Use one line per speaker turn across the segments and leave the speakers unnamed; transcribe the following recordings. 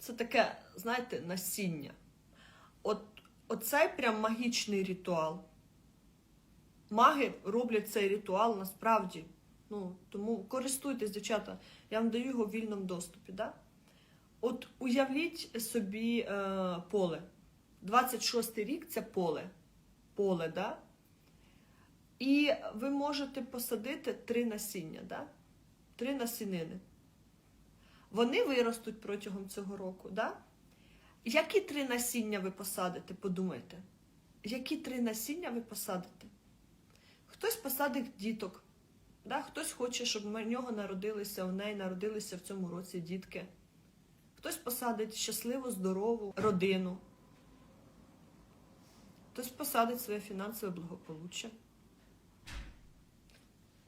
це таке, знаєте, насіння. От, оцей прям магічний ритуал. Маги роблять цей ритуал насправді. Ну, тому користуйтесь, дівчата. Я вам даю його в вільному доступі. Да? От уявіть собі е, поле. 26-й рік це поле. Поле, да? І ви можете посадити три насіння, да? три насінини. Вони виростуть протягом цього року. Да? Які три насіння ви посадите? Подумайте. Які три насіння ви посадите? Хтось посадить діток. Да? Хтось хоче, щоб в нього народилися, у неї народилися в цьому році дітки. Хтось посадить щасливу, здорову родину. Хтось посадить своє фінансове благополуччя.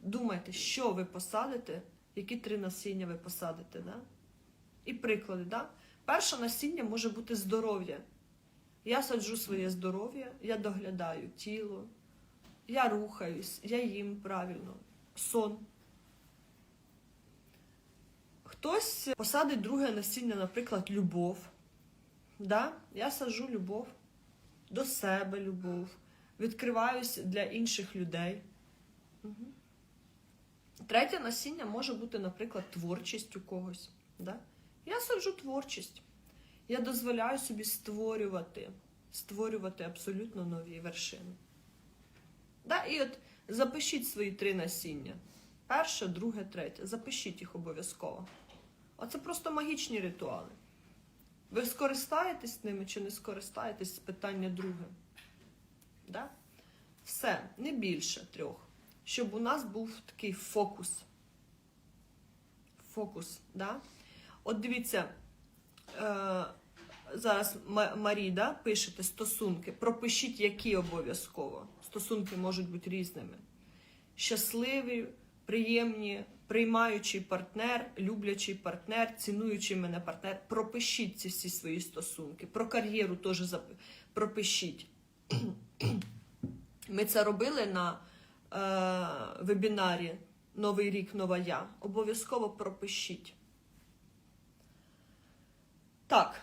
Думайте, що ви посадите, які три насіння ви посадите. Да? І приклади. Да? Перше насіння може бути здоров'я. Я саджу своє здоров'я, я доглядаю тіло, я рухаюсь, я їм правильно, сон. Хтось посадить друге насіння, наприклад, любов. Да? Я саджу любов, до себе любов, відкриваюсь для інших людей. Угу. Третє насіння може бути, наприклад, творчість у когось. Да? Я саджу творчість. Я дозволяю собі створювати, створювати абсолютно нові вершини. Да? І от запишіть свої три насіння. Перше, друге, третє. Запишіть їх обов'язково. Оце просто магічні ритуали. Ви скористаєтесь ними чи не скористаєтесь питання друге. Да? Все, не більше трьох. Щоб у нас був такий фокус. Фокус, да? От дивіться, е, зараз М- Марі, да, пишете стосунки. Пропишіть, які обов'язково. Стосунки можуть бути різними. Щасливі, приємні, приймаючий партнер, люблячий партнер, цінуючий мене партнер. Пропишіть ці всі свої стосунки. Про кар'єру теж пропишіть. Ми це робили на вебінарі Новий рік, нова я. Обов'язково пропишіть. Так,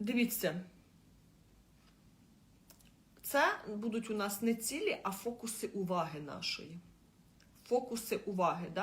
дивіться. Це будуть у нас не цілі, а фокуси уваги нашої. Фокуси уваги. Да?